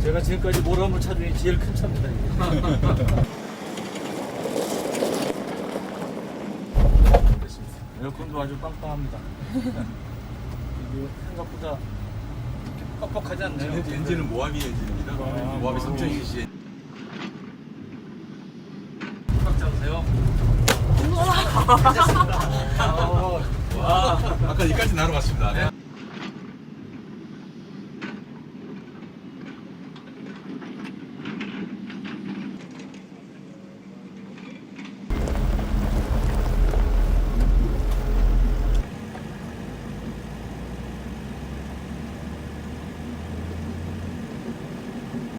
제가 지금까지 모라물 차 중에 제일 큰 차입니다. 에어컨도 아주 빵빵합니다. 이게 생각보다 뻑뻑하지 않네요. 엔진은 모하미 엔진입니다. 아, 모하미 뭐. 3000cc. 괜찮습니다. 어, 와. 아까 여기까지 날아갔습니다. 네.